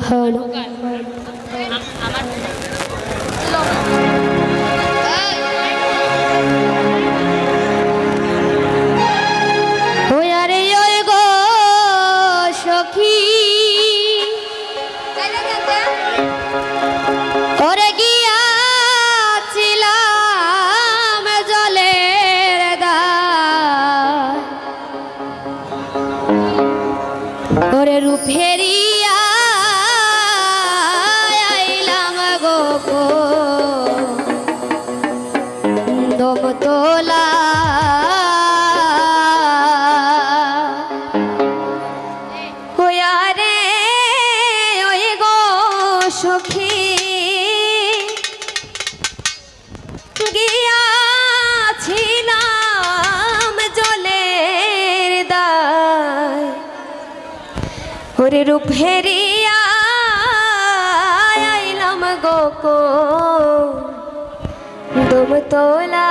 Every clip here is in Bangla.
hơn. hơi গো গো দম তোলা। ওয়া রে ওই গো সখী। জলের দায়। ওরে রূপেরিয়া আইলাম গো কো তোলা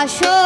achou